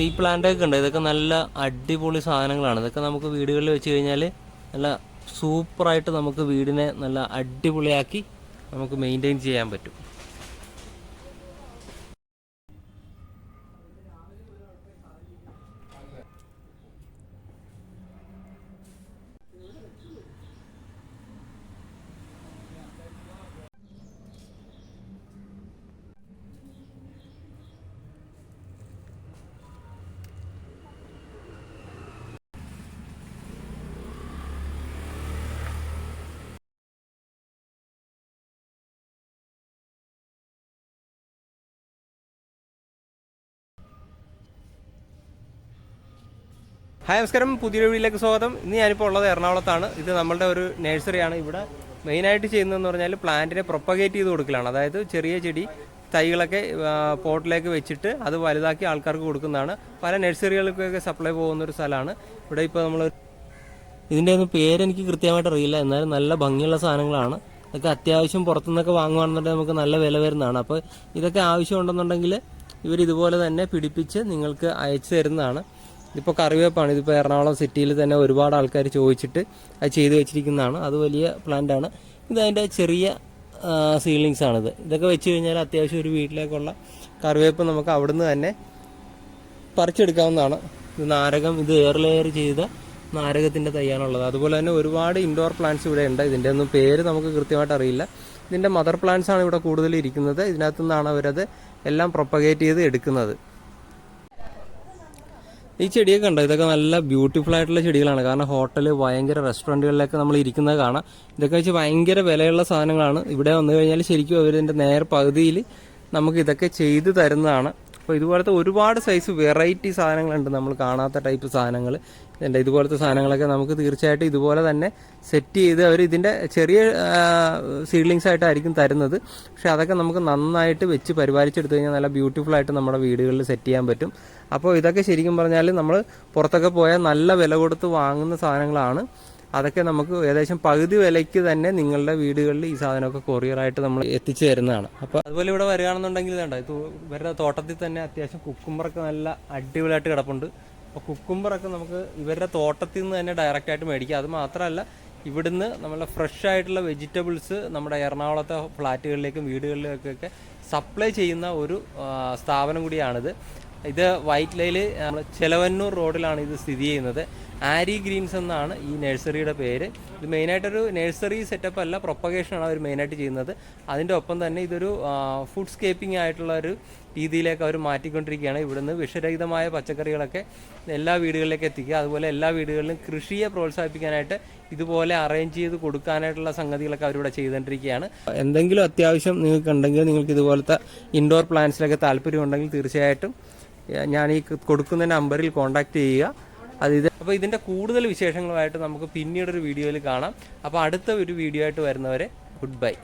ഈ പ്ലാന്റൊക്കെ ഉണ്ട്. ഇതൊക്കെ നല്ല അടിപൊളി സാധനങ്ങളാണ്. ഇതൊക്കെ നമുക്ക് വീടുകളിൽ വെച്ച് കഴിഞ്ഞാൽ നല്ല സൂപ്പറായിട്ട് നമുക്ക് വീടിനെ നല്ല അടിപൊളിയാക്കി നമുക്ക് മെയിന്റെയിൻ ചെയ്യാൻ പറ്റും. ഹായ് നമസ്കാരം. പുതിയൊരു വീട്ടിലേക്ക് സ്വാഗതം. ഇന്ന് ഞാനിപ്പോൾ ഉള്ളത് എറണാകുളത്താണ്. ഇത് നമ്മളുടെ ഒരു നഴ്സറിയാണ്. ഇവിടെ മെയിനായിട്ട് ചെയ്യുന്നതെന്ന് പറഞ്ഞാൽ പ്ലാന്റിനെ പ്രൊപ്പഗേറ്റ് ചെയ്ത് കൊടുക്കലാണ്. അതായത് ചെറിയ ചെടി തൈകളൊക്കെ പോട്ടിലേക്ക് വെച്ചിട്ട് അത് വലുതാക്കി ആൾക്കാർക്ക് കൊടുക്കുന്നതാണ്. പല നഴ്സറികൾക്കൊക്കെ സപ്ലൈ പോകുന്ന ഒരു സ്ഥലമാണ്. ഇവിടെ ഇപ്പോൾ നമ്മൾ ഇതിന്റെ ഒന്നും പേരെനിക്ക് കൃത്യമായിട്ട് അറിയില്ല. എന്നാലും നല്ല ഭംഗിയുള്ള സാധനങ്ങളാണ്. ഇതൊക്കെ അത്യാവശ്യം പുറത്തുനിന്നൊക്കെ വാങ്ങുകയാണെന്നുണ്ടെങ്കിൽ നമുക്ക് നല്ല വില വരുന്നതാണ്. അപ്പോൾ ഇതൊക്കെ ആവശ്യമുണ്ടെന്നുണ്ടെങ്കിൽ ഇവർ ഇതുപോലെ തന്നെ പിടിപ്പിച്ച് നിങ്ങൾക്ക് അയച്ചു തരുന്നതാണ്. ഇതിപ്പോൾ കറിവേപ്പാണ്. ഇതിപ്പോൾ എറണാകുളം സിറ്റിയിൽ തന്നെ ഒരുപാട് ആൾക്കാർ ചോദിച്ചിട്ട് അത് ചെയ്തു വെച്ചിരിക്കുന്നതാണ്. അത് വലിയ പ്ലാന്റ് ആണ്. ഇത് അതിന്റെ ചെറിയ സീലിങ്സ് ആണിത്. ഇതൊക്കെ വെച്ച് കഴിഞ്ഞാൽ അത്യാവശ്യം ഒരു വീട്ടിലേക്കുള്ള കറിവേപ്പ് നമുക്ക് അവിടുന്ന് തന്നെ പറിച്ചെടുക്കാവുന്നതാണ്. ഇത് നാരകം ഇത് എയർ ലെയർ ചെയ്ത നാരകത്തിന്റെ തയ്യാറുള്ളത്. അതുപോലെ തന്നെ ഒരുപാട് ഇൻഡോർ പ്ലാന്റ്സ് ഇവിടെ ഉണ്ട്. ഇതിന്റെ ഒന്നും പേര് നമുക്ക് കൃത്യമായിട്ട് അറിയില്ല. ഇതിന്റെ മദർ പ്ലാന്റ്സ് ആണ് ഇവിടെ കൂടുതൽ ഇരിക്കുന്നത്. ഇതിനകത്തു നിന്നാണ് അവരത് എല്ലാം പ്രൊപ്പഗേറ്റ് ചെയ്ത് എടുക്കുന്നത്. ഈ ചെടിയൊക്കെ ഉണ്ട്. ഇതൊക്കെ നല്ല ബ്യൂട്ടിഫുൾ ആയിട്ടുള്ള ചെടികളാണ്. കാരണം ഹോട്ടൽ ഭയങ്കര റെസ്റ്റോറന്റുകളിലൊക്കെ നമ്മൾ ഇരിക്കുന്നത് കാണാം. ഇതൊക്കെ വെച്ച് ഭയങ്കര വിലയുള്ള സാധനങ്ങളാണ്. ഇവിടെ വന്നു കഴിഞ്ഞാൽ ശരിക്കും അവരിതിന്റെ നേർ പകുതിയിൽ നമുക്ക് ഇതൊക്കെ ചെയ്തു തരുന്നതാണ്. അപ്പോൾ ഇതുപോലത്തെ ഒരുപാട് സൈസ് വെറൈറ്റി സാധനങ്ങളുണ്ട്. നമ്മൾ കാണാത്ത ടൈപ്പ് സാധനങ്ങൾ ഇതിന്റെ ഇതുപോലത്തെ സാധനങ്ങളൊക്കെ നമുക്ക് തീർച്ചയായിട്ടും ഇതുപോലെ തന്നെ സെറ്റ് ചെയ്ത് അവർ ഇതിന്റെ ചെറിയ സീഡ്ലിങ്സ് ആയിട്ടായിരിക്കും തരുന്നത്. പക്ഷെ അതൊക്കെ നമുക്ക് നന്നായിട്ട് വെച്ച് പരിപാലിച്ചെടുത്തു കഴിഞ്ഞാൽ നല്ല ബ്യൂട്ടിഫുൾ ആയിട്ട് നമ്മുടെ വീടുകളിൽ സെറ്റ് ചെയ്യാൻ പറ്റും. അപ്പോൾ ഇതൊക്കെ ശരിക്കും പറഞ്ഞാൽ നമ്മൾ പുറത്തൊക്കെ പോയാൽ നല്ല വില കൊടുത്ത് വാങ്ങുന്ന സാധനങ്ങളാണ്. അതൊക്കെ നമുക്ക് ഏകദേശം പകുതി വിലയ്ക്ക് തന്നെ നിങ്ങളുടെ വീടുകളിൽ ഈ സാധനമൊക്കെ കൊറിയറായിട്ട് നമ്മൾ എത്തിച്ചു തരുന്നതാണ്. അപ്പോൾ അതുപോലെ ഇവിടെ വരികയാണെന്നുണ്ടെങ്കിൽ വേണ്ട ഇത് ഇവരുടെ തോട്ടത്തിൽ തന്നെ അത്യാവശ്യം കുക്കുമ്പറൊക്കെ നല്ല അടിപൊളിയായിട്ട് കിടപ്പുണ്ട്. അപ്പോൾ കുക്കുമ്പറൊക്കെ നമുക്ക് ഇവരുടെ തോട്ടത്തിൽ നിന്ന് തന്നെ ഡയറക്റ്റ് ആയിട്ട് മേടിക്കാം. അത് മാത്രമല്ല ഇവിടുന്ന് നമ്മളെ ഫ്രഷ് ആയിട്ടുള്ള വെജിറ്റബിൾസ് നമ്മുടെ എറണാകുളത്തെ ഫ്ലാറ്റുകളിലേക്കും വീടുകളിലേക്കൊക്കെ സപ്ലൈ ചെയ്യുന്ന ഒരു സ്ഥാപനം കൂടിയാണിത്. ഇത് വൈറ്റ് ലൈൽ നമ്മൾ ചെലവന്നൂർ റോഡിലാണ് ഇത് സ്ഥിതി ചെയ്യുന്നത്. ആരി ഗ്രീൻസ് എന്നാണ് ഈ നഴ്സറിയുടെ പേര്. ഇത് മെയിനായിട്ടൊരു നഴ്സറി സെറ്റപ്പ് അല്ല പ്രൊപ്പഗേഷനാണ് അവർ മെയിനായിട്ട് ചെയ്യുന്നത്. അതിന്റെ ഒപ്പം തന്നെ ഇതൊരു ഫുഡ് സ്കേപ്പിംഗ് ആയിട്ടുള്ള ഒരു രീതിയിലേക്ക് അവർ മാറ്റിക്കൊണ്ടിരിക്കുകയാണ്. ഇവിടുന്ന് വിഷരഹിതമായ പച്ചക്കറികളൊക്കെ എല്ലാ വീടുകളിലേക്ക് എത്തിക്കുക അതുപോലെ എല്ലാ വീടുകളിലും കൃഷിയെ പ്രോത്സാഹിപ്പിക്കാനായിട്ട് ഇതുപോലെ അറേഞ്ച് ചെയ്ത് കൊടുക്കാനായിട്ടുള്ള സംഗതികളൊക്കെ അവരിവിടെ ചെയ്തുകൊണ്ടിരിക്കുകയാണ്. എന്തെങ്കിലും അത്യാവശ്യം നിങ്ങൾക്ക് ഉണ്ടെങ്കിൽ നിങ്ങൾക്ക് ഇതുപോലത്തെ ഇൻഡോർ പ്ലാന്റ്സിലൊക്കെ താല്പര്യമുണ്ടെങ്കിൽ തീർച്ചയായിട്ടും ഞാൻ ഈ കൊടുക്കുന്ന നമ്പറിൽ കോൺടാക്ട് ചെയ്യുക. അത് ഇത് അപ്പോൾ ഇതിന്റെ കൂടുതൽ വിശേഷങ്ങളുമായിട്ട് നമുക്ക് പിന്നീടൊരു വീഡിയോയിൽ കാണാം. അപ്പോൾ അടുത്ത ഒരു വീഡിയോ ആയിട്ട് വരുന്നവരെ ഗുഡ് ബൈ